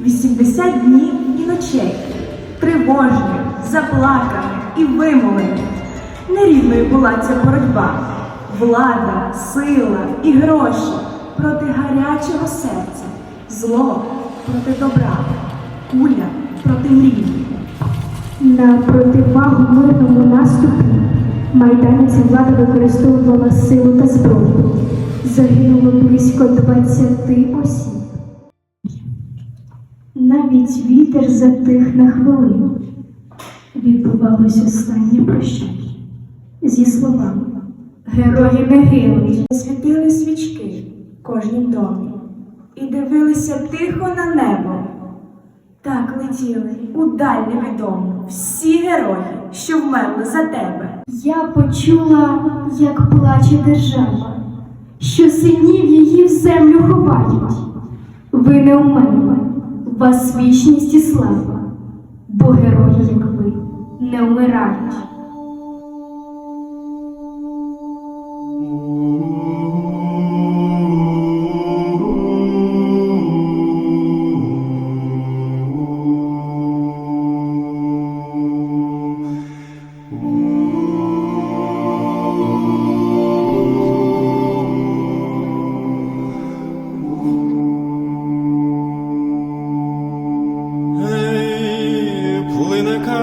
80 днів і ночей, тривожних, заплаканих і вимовлених. Нерівною була ця боротьба. Влада, сила і гроші проти гарячого серця, зло проти добра, куля проти мрії. На противагу мирному наступі майданці влада використовувала силу та зброю. Загинуло близько 20 осіб. Навіть вітер затих на хвилину. Відбувалось останнє прощання. Зі словами Герої гинуть. Світили свічки в кожнім домі і дивилися тихо на небо. Так летіли у даль невідому всі герої, що вмерли за тебе. Я почула, як плаче держава, що синів її в землю ховають. Ви не умерли, вас вічність і слава, бо герої, як ви, не вмирають.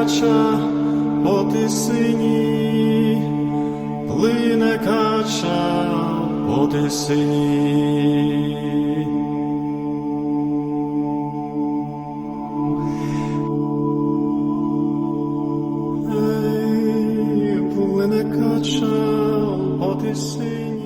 кача, по тисині, плине кача, по тисині. Ей, плине кача, по тисині.